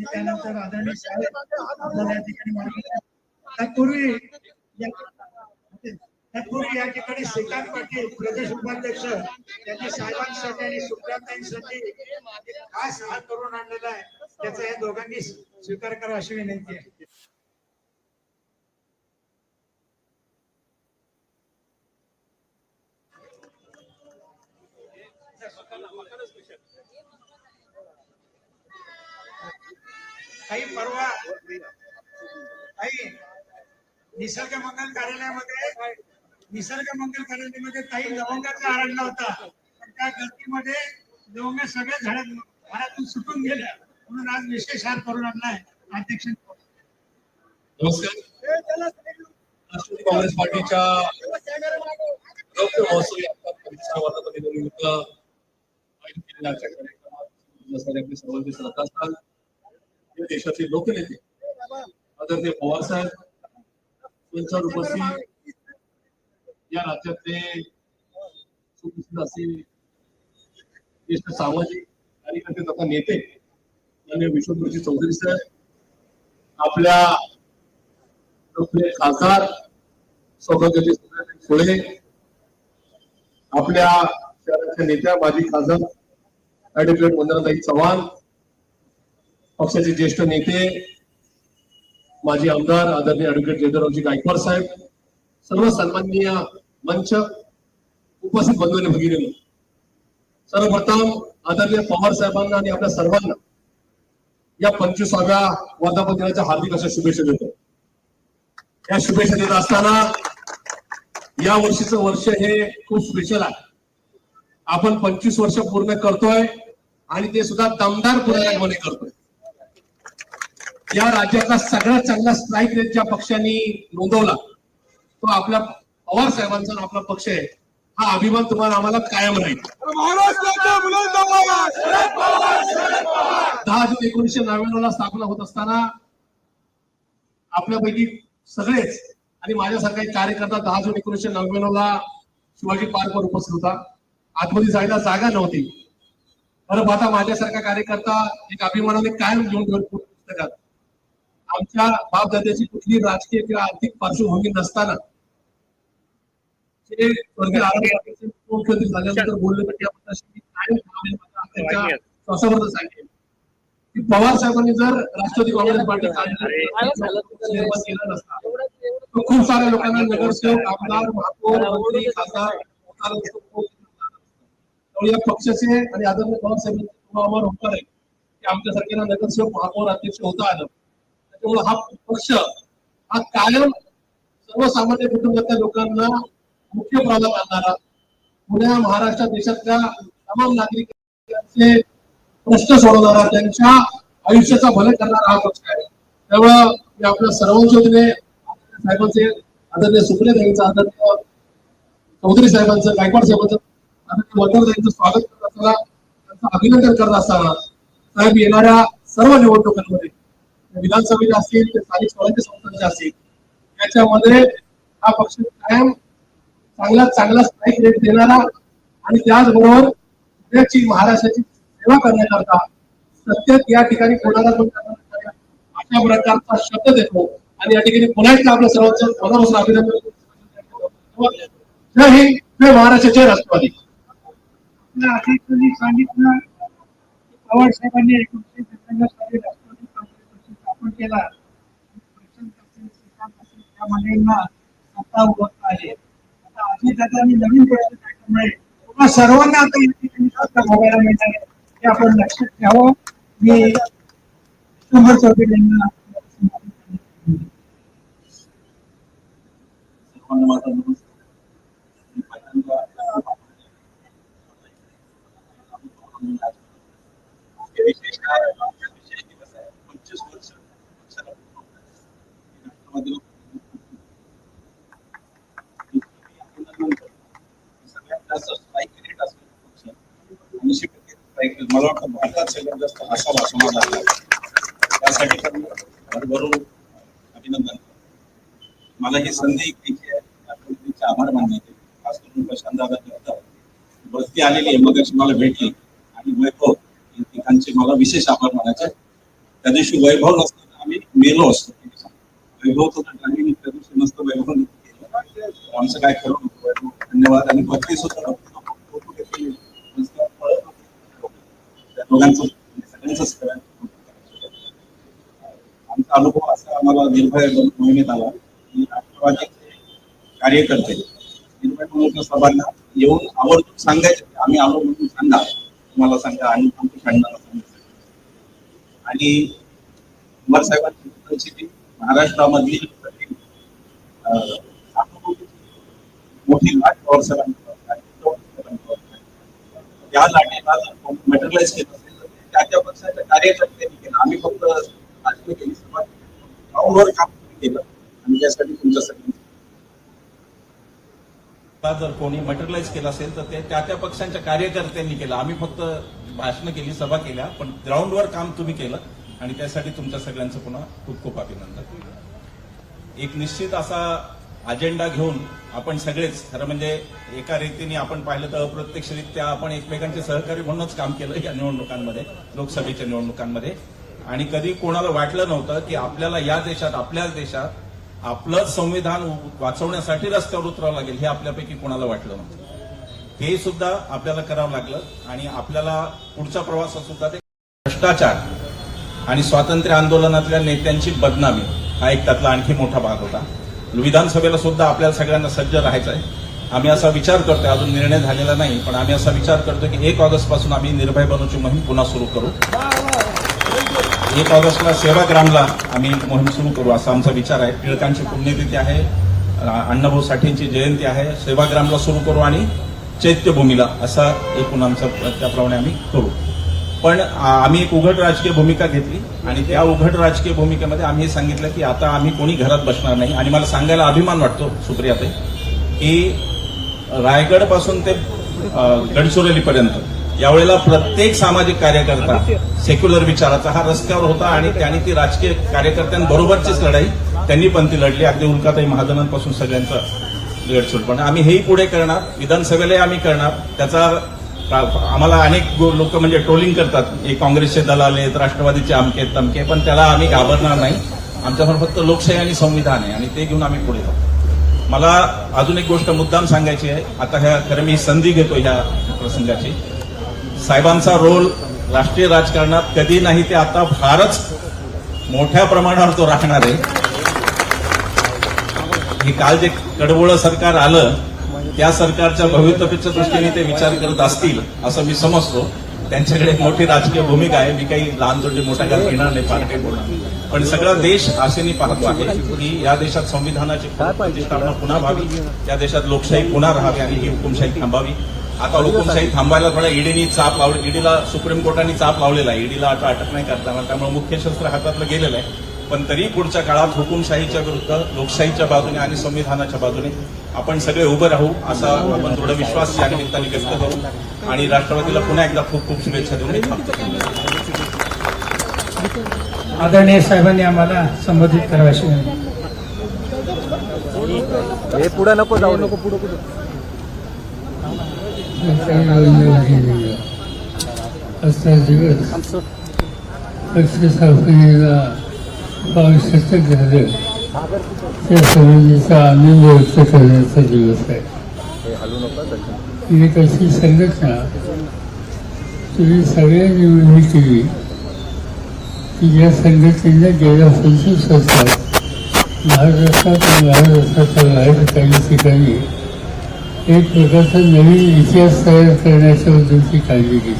त्यानंतर आदरणीय साहेब या ठिकाणी तत्पूर्वी या- तत्पूर्वी या ठिकाणी श्रीकांत पाटील प्रदेश उपाध्यक्ष त्यांनी साहेबांसाठी आणि सुप्रियाताईंसाठी एक खास हात करून आणलेला आहे त्याचा या दोघांनी स्वीकार करा अशी विनंती आहे काही परवा काही निसर्ग मंगल कार्यालयामध्ये निसर्ग मंगल कार्यालयामध्ये काही लवंगाचा आणला होता. पण त्या गर्दीमध्ये लवंग सगळे झाड घरातून सुटून गेल्या म्हणून आज विशेष हार करून आणलाय अध्यक्ष. नमस्कार. राष्ट्रवादी काँग्रेस पार्टीच्या आयोजित केलेल्या कार्यक्रमात आपल्या आपले सर्वांचे देशाचे लोकनेते. आदरणीय पवार साहेब यांच्यावर उपस्थित या राज्यातले सुप्रसिद्ध असे ज्येष्ठ सामाजिक कार्यकर्ते तथा नेते माननीय विश्वप्रजी चौधरी साहेब आपल्या आपले खासदार सौभाग्याचे सोळे आपल्या शहराच्या नेत्या माजी खासदार ऍडव्होकेट वंदनाताई चव्हाण पक्षाचे ज्येष्ठ नेते माजी आमदार आदरणीय ऍडव्होकेट जयदरावजी गायकवाड साहेब सर्व सन्माननीय मंच उपस्थित बंधूने भगिनी सर्वप्रथम आदरणीय पवार साहेबांना आणि आपल्या सर्वांना या पंचवीसाव्या वर्धापन दिनाच्या हार्दिक अशा शुभेच्छा देतो. या शुभेच्छा देत असताना या वर्षीचं वर्ष हे खूप स्पेशल आहे. आपण पंचवीस वर्ष पूर्ण करतोय आणि ते सुद्धा दमदार पूर्णपणे करतोय. या राज्यातला सगळ्यात चांगला स्ट्राईक रेट ज्या पक्षांनी नोंदवला तो आपल्या पवार साहेबांचा आपला पक्ष आहे हा अभिमान तुम्हाला आम्हाला कायम राहील. दहा जून एकोणीसशे नव्याण्णव ला स्थापना होत असताना आपल्यापैकी सगळेच आणि माझ्यासारखा एक कार्यकर्ता दहा जून एकोणीसशे नव्याण्णव ला शिवाजी पार्कवर उपस्थित होता. आतमध्ये जायला जागा नव्हती. परत आता माझ्यासारखा कार्यकर्ता एक अभिमानाने कायम घेऊन ठेवत पुस्तकात. आमच्या बापदाद्याची कुठली राजकीय किंवा आर्थिक पार्श्वभूमी नसताना ते स्वर्गीय मुख्यमंत्री झाल्यानंतर बोलले तर सांगेल की पवार साहेबांनी जर राष्ट्रवादी काँग्रेस पार्टी काढली निर्माण केला नसता. तर खूप साऱ्या लोकांना नगरसेवक आमदार महापौर मंत्री खासदार. त्यामुळे या पक्षाचे आणि आदरणीय पवार साहेबांचे आम्हाला होणार आहे. की आमच्यासारख्यांना नगरसेवक महापौर अध्यक्ष होता आलं. तेव्हा हा पक्ष हा कायम सर्वसामान्य कुटुंबातल्या लोकांना मुख्य प्राधान्य आणणारा पुण्या महाराष्ट्र देशातल्या तमाम नागरिकांचे प्रश्न सोडवणारा त्यांच्या आयुष्याचा भले करणारा हा पक्ष आहे. त्यामुळं मी आपल्या सर्वांच्या वतीने साहेबांचे आदरणीय सुप्रिया यांचं आदरणीय चौधरी साहेबांचं गायकवाड साहेबांचं आदरणीय वडकर यांचं स्वागत करत असताना त्यांचं अभिनंदन करत असताना साहेब येणाऱ्या सर्व निवडणुकांमध्ये विधानसभेच्या असतील ते स्थानिक स्वराज्य संस्थांच्या असतील त्याच्यामध्ये हा पक्ष कायम चांगला चांगला स्ट्राईक रेट देणारा आणि त्याचबरोबर पुण्याची महाराष्ट्राची सेवा करण्याकरता सत्यात या ठिकाणी कोणाला पण अशा प्रकारचा शब्द देतो. आणि या ठिकाणी पुन्हा एकदा आपल्या सर्वांचं मनापासून अभिनंदन जय हिंद जय महाराष्ट्र जय राष्ट्रवादी. सांगितलं पवार साहेबांनी एकोणीसशे सत्त्याण्णव साली उभत आहे. आता अजितदादांनी नवीन टाकल्यामुळे सर्वांना आता या ठिकाणी सत्ता मिळणार आहे. हे आपण लक्षात घ्यावं मी शंभर चौधरी यांना सर्वांना माझा नमस्कार. विशेष काय आहे? हा विशेष दिवस आहे. पंचवीस वर्ष पक्षाला राष्ट्रवादी सगळ्यात जास्त strike rate असलेला पक्ष. ऐंशी टक्के strike rate. मला वाटतं भारतात सगळ्यात जास्त त्यासाठी भरभरून अभिनंदन मला ही संधी आहे त्यांचे आभार मानण्याचे. खास करून प्रशांत दादा करतात आलेली आहे मग मला भेटली. आणि वैभव या ठिकाणचे मला विशेष आभार मानायचे. त्या दिवशी वैभव नसताना आम्ही मेलो असतो. वैभव तर ड्रायव्हिंग त्या दिवशी नसतं वैभव आमचं काय करू नव्हतं वैभव धन्यवाद. आणि बत्तीस सुद्धा फोटो घेतलेले नुसतं पळत होते. त्या दोघांचं आमचा अनुभव असा आम्हाला निर्भय मोहिमेत आला. की राष्ट्रवादीचे कार्यकर्ते. निर्भय म्हणून सभांना येऊन आवर्जून सांगायचे. आम्ही आलो म्हणून सांगा. तुम्हाला सांगा. आणि आमच्या खंडाला सांगा आणि कुमार साहेबांची परिस्थिती महाराष्ट्रामधली मोठी लाट पवार साहेबांवर आहे. लाटेला जर मटेरियलाइज केलं. असेल त्या त्या पक्षाच्या कार्यकर्त्यांनी केलं. आम्ही फक्त राजकीय केली. सभा ग्राउंडवर काम केलं. आणि त्यासाठी तुमच्यासाठी आता जर कोणी मटेरियलाइज केलं असेल तर ते त्या त्या पक्षांच्या कार्यकर्त्यांनी केलं. आम्ही फक्त भाषणं केली सभा केल्या पण ग्राउंडवर काम तुम्ही केलं. आणि त्यासाठी तुमच्या सगळ्यांचं पुन्हा खूप खूप अभिनंदन. एक निश्चित असा अजेंडा घेऊन आपण सगळेच खरं म्हणजे एका रीतीने आपण पाहिलं तर अप्रत्यक्षरित्या आपण एकमेकांचे सहकारी म्हणूनच काम केलं या निवडणुकांमध्ये लोकसभेच्या निवडणुकांमध्ये. आणि कधी कोणाला वाटलं नव्हतं की आपल्याला या देशात आपल्याच देशात आपलं संविधान वाचवण्यासाठी रस्त्यावर उतरावं लागेल हे आपल्यापैकी कोणाला वाटलं नव्हतं. हे सुद्धा आपल्याला करावं लागलं आणि आपल्याला पुढचा प्रवास सुद्धा ते भ्रष्टाचार आणि स्वातंत्र्य आंदोलनातल्या नेत्यांची बदनामी हा एक त्यातला आणखी मोठा भाग होता. विधानसभेला सुद्धा आपल्याला सगळ्यांना सज्ज राहायचं आहे. आम्ही असा विचार करतोय अजून निर्णय झालेला नाही पण आम्ही असा विचार करतो की एक ऑगस्टपासून आम्ही निर्भय बनूची मोहीम पुन्हा सुरू करू. एक ऑगस्टला सेवाग्रामला आम्ही मोहीम सुरू करू असा आमचा विचार आहे. टिळकांची पुण्यतिथी आहे अण्णाभाऊ साठेंची जयंती आहे सेवाग्रामला सुरू करू आणि चैत्यभूमीला असा एकूण आमचा त्याप्रमाणे आम्ही करू. पण आम्ही एक उघड राजकीय भूमिका घेतली आणि त्या उघड राजकीय भूमिकेमध्ये आम्ही हे सांगितलं की आता आम्ही कोणी घरात बसणार नाही. आणि मला सांगायला अभिमान वाटतो सुप्रियाते की रायगडपासून ते गडचिरोलीपर्यंत यावेळेला प्रत्येक सामाजिक कार्यकर्ता सेक्युलर विचाराचा हा रस्त्यावर होता आणि त्यांनी ती राजकीय कार्यकर्त्यांबरोबरचीच लढाई त्यांनी पण ती लढली. अगदी उल्काताई महाजनांपासून सगळ्यांचं गडचिरोली. पण आम्ही हेही पुढे करणार विधानसभेलाही आम्ही करणार. त्याचा आम्हाला अनेक लोक म्हणजे ट्रोलिंग करतात. हे काँग्रेसचे दलाल आहेत राष्ट्रवादीचे अमके तमके पण त्याला आम्ही घाबरणार नाही. आमच्यावर फक्त लोकशाही आणि संविधान आहे आणि ते घेऊन आम्ही पुढे जाऊ. मला अजून एक गोष्ट मुद्दाम सांगायची आहे. आता ह्या खरं मी संधी घेतो ह्या प्रसंगाची. साहेबांचा रोल राष्ट्रीय राजकारणात कधी नाही ते आता फारच मोठ्या प्रमाणावर तो राहणार आहे. हे काल जे कडबोळं सरकार आलं त्या सरकारच्या भवितव्याच्या दृष्टीने ते विचार करत असतील असं मी समजतो. त्यांच्याकडे एक मोठी राजकीय भूमिका आहे. मी काही लहान जोडी मोठ्या घात घेणार नाही फार काही बोलणार पण सगळा देश आशेने पाहतो आहे की या देशात संविधानाची प्रतिष्ठापना म्हणजे पुन्हा व्हावी. या देशात लोकशाही पुन्हा राहावी आणि ही हुकुमशाही थांबावी. आता हुकुमशाही थांबायला थोडा ईडीनी चाप लावली ईडीला सुप्रीम कोर्टाने चाप लावलेला आहे. ईडीला आता अटक नाही करता त्यामुळे मुख्य शस्त्र हातातलं गेलेलं आहे. पण तरी पुढच्या काळात हुकुमशाहीच्या विरुद्ध लोकशाहीच्या बाजूने आणि संविधानाच्या बाजूने आपण सगळे उभं राहू असा आपण दृढ विश्वास या निमित्ताने व्यक्त करू. आणि राष्ट्रवादीला पुन्हा एकदा खूप खूप शुभेच्छा देऊन आदरणीय साहेबांनी आम्हाला संबोधित करावाशी. हे पुढे नको जाऊ नको पुढे पुढे. असा दिवस पक्षस्थापनेला आवश्यक झालं. त्या संबंधीचा आनंद व्यक्त करण्याचा दिवस आहे. हे हलू नको एक अशी संघटना तुम्ही सगळ्या निवडणी केली की या संघटनेने गेल्या पंचवीस वर्षात महाराष्ट्रात आणि महाराष्ट्राच्या बाहेर काही ठिकाणी एक प्रकारचा नवीन इतिहास तयार करण्याच्या बद्दलची काळजी घेतली.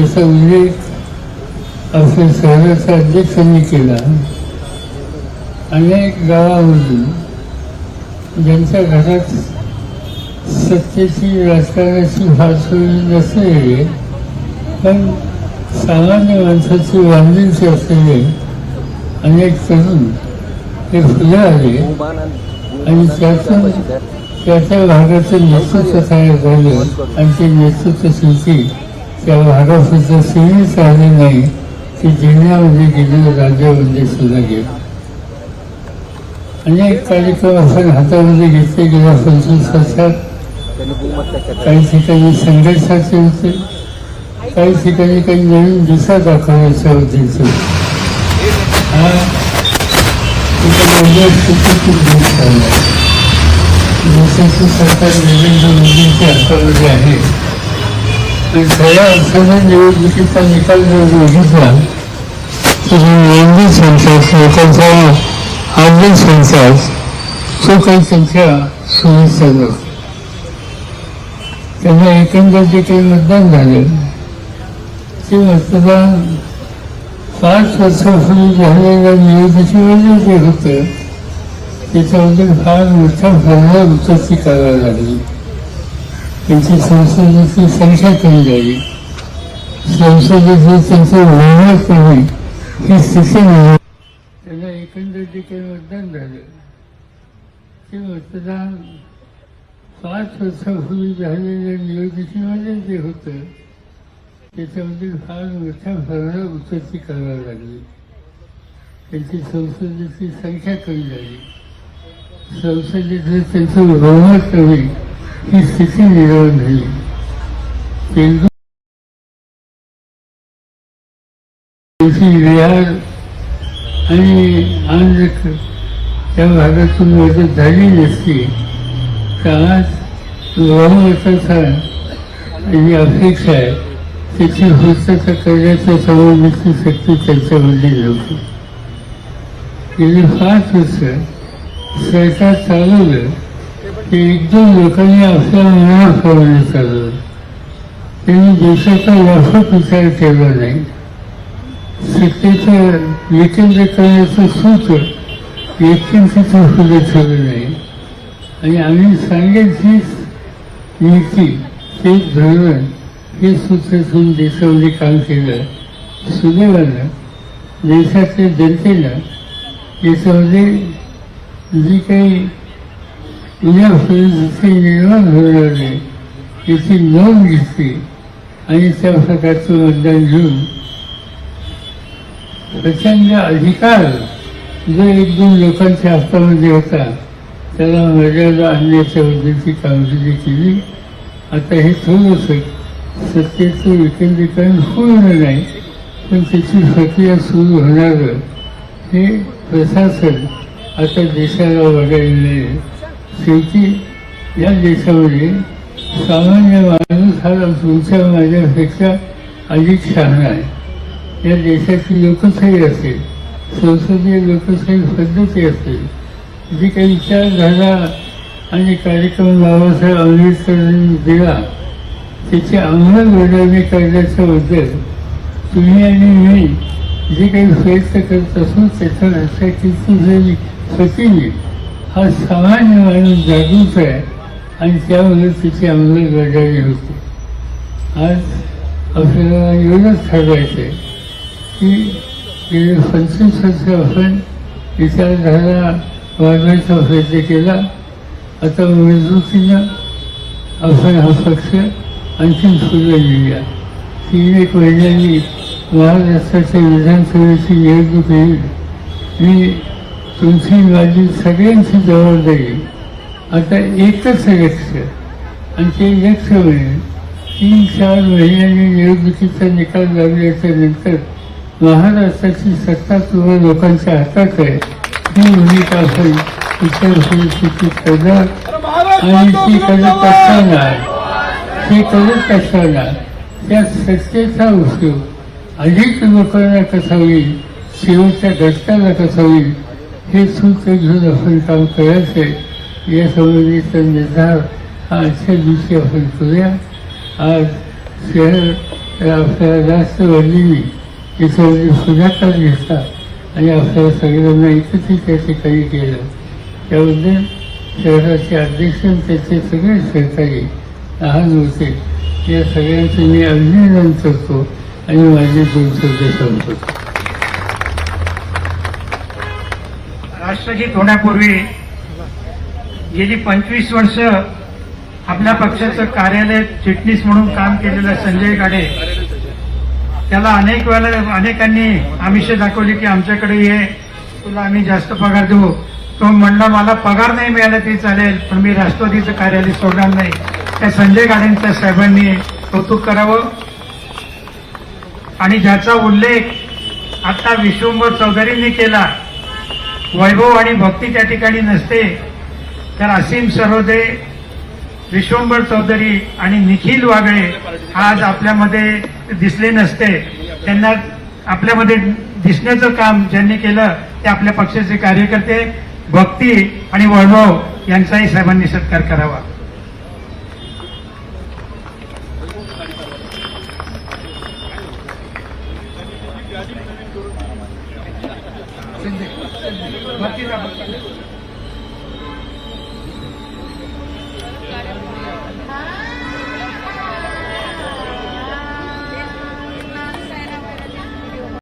याचा उल्लेख आपल्या शहराच्या अध्यक्षांनी केला अनेक गावामधून ज्यांच्या घरात सत्तेची राजकारणाची फार सोयी पण सामान्य माणसाची बांधिलकी असलेले अनेक तरुण हे फुले आले आणि त्यातून त्या त्या भागाचं नेतृत्व तयार झालं आणि ते नेतृत्व शिल्पी त्या भागापुरतं सीमित राहिले नाही ते जिल्ह्यामध्ये गेले राज्यामध्ये सुद्धा गेलं. अनेक कार्यक्रम आपण हातामध्ये घेतले गेल्या पंचवीस वर्षात काही ठिकाणी संघर्षाचे होते काही ठिकाणी काही नवीन दिशा दाखवण्याच्या होते. हा एका वेगळ्या देशाचे सरकार नरेंद्र मोदींच्या हातामध्ये आहे. आणि खऱ्या अर्थाने निवडणुकीचा निकाल जर बघितला तर नोंदणी संख्यात लोकांचा आर्थिक संख्यात तो काही संख्या सोयीचा नव्हती त्यांना एकंदर जे काही मतदान झालं. ते मतदान पाच वर्षापूर्वी झालेल्या निवडणुकीमध्ये जे होतं. त्याच्यामध्ये फार मोठा प्रमाणात उत्पत्ती करावी लागली. त्यांची संसदेची संख्या कमी झाली. संसदेची त्यांचं वाहन कमी ही स्थिती जे काही मतदान झाले ते मतदान पाच वर्षापूर्वी झालेल्या निवडणुकीमध्ये जे होतं. त्याच्यामध्ये फार मोठ्या प्रमाणात उत्पत्ती करावी लागली. त्यांची संसदेची संख्या कमी झाली. संसदेचं त्यांचं बहुमत कमी ही स्थिती निर्माण झाली. तेलगू आणि आंध्र त्या भागातून मदत झाली नसती. तर आज बहुमताचा जी अपेक्षा आहे त्याची पूर्तता करण्याच्या संबंधीची शक्ती त्यांच्यामध्ये नव्हती. गेली पाच वर्ष सरकार चालवलं की एक दोन लोकांनी आपल्या मनाप्रमाणे चालवलं. त्यांनी देशाचा व्यापक विचार केला नाही. सत्तेचं विकेंद्रीकरणाचं सूत्र व्यक्तींचं पुढे ठेवलं नाही. आणि आम्ही सांगेल हीच नीती तेच धोरण हे सूत्र ठेवून देशामध्ये काम केलं. सुदैवानं देशातल्या जनतेला याच्यामध्ये जी काही उद्यापुढे जसे निर्माण होणार आहे याची नोंद घेतली. आणि त्या प्रकारचं मतदान घेऊन प्रचंड अधिकार जो एक दोन लोकांच्या हातामध्ये होता त्याला मर्यादा आणण्याच्या उद्देशी कामगिरी केली. आता हे थोडस सत्तेचं विकेंद्रीकरण होणार नाही पण त्याची प्रक्रिया सुरू होणारं हे प्रशासन आता देशाला बघायला शेवटी या देशामध्ये सामान्य माणूस हा तुमच्या माझ्यापेक्षा अधिक शहाणा आहे. या देशाची लोकशाही असेल संसदीय लोकशाही पद्धती असेल जी काही विचारधारा आणि कार्यक्रम बाबासाहेब आंबेडकरांनी दिला त्याची अंमलबजावणी करण्याच्याबद्दल तुम्ही आणि मी जे काही प्रयत्न करत असू त्याचा लक्षात जरी प्रतिनिधी हा सामान्य माणूस जागृत आहे आणि त्यामुळे त्याची अंमलबजावणी होते. आज आपल्याला एवढंच ठरवायचं आहे की पंचवीस वर्ष विचार झाला वाढवायचा प्रयत्न केला. आता मजबूतीनं आपण हा पक्ष आणखीन पुढे नेऊया तीन एक महिन्यांनी महाराष्ट्राच्या विधानसभेची निवडणूक येईल. मी तुमची माझी सगळ्यांची जबाबदारी आता एकच लक्ष आणि ते लक्ष म्हणजे तीन चार महिन्यांनी निवडणुकीचा निकाल लागल्याच्या नंतर महाराष्ट्राची सत्ता तुम्हा लोकांच्या हातात आहे. ही भूमिका होईल इतर तिची करणार आणि ती करत असताना हे करत असताना त्या सत्तेचा उपयोग अधिक लोकांना कसा होईल? शेवटच्या घटकाला कसा होईल? हे सूत्र घेऊन आपण काम करायचं आहे या संबंधीचा निर्धार हा आजच्या दिवशी आपण करूया. आज शहर आपल्याला जास्त वाढलेली इथं पुढाकार घेतला आणि आपल्याला सगळ्यांना एकत्रित त्या ठिकाणी केलं. त्याबद्दल शहराचे अध्यक्ष त्याचे सगळे सहकारी लहान होते. या सगळ्यांचं मी अभिनंदन करतो आणि माझे दोन शब्द सांगतो राष्ट्रगीत होण्यापूर्वी गेली पंचवीस वर्ष आपल्या पक्षाचं कार्यालय चिटणीस म्हणून काम केलेलं संजय गाडे त्याला अनेक वेळेला अनेकांनी आमिष दाखवली की आमच्याकडे ये तुला आम्ही जास्त पगार देऊ. तो म्हणला मला पगार नाही मिळाला तरी चालेल पण मी राष्ट्रवादीचं कार्यालय सोडणार नाही. त्या संजय गाडेंच्या साहेबांनी कौतुक करावं. आणि ज्याचा उल्लेख आता विश्वंभर चौधरींनी केला वैभव आणि भक्ती त्या ठिकाणी नसते तर असीम सरोदे विश्वंभर चौधरी आणि निखिल वागळे आज आपल्यामध्ये दिसले नसते. त्यांना आपल्यामध्ये दिसण्याचं काम ज्यांनी केलं ते आपल्या पक्षाचे कार्यकर्ते भक्ती आणि वैभव यांचाही साहेबांनी सत्कार करावा.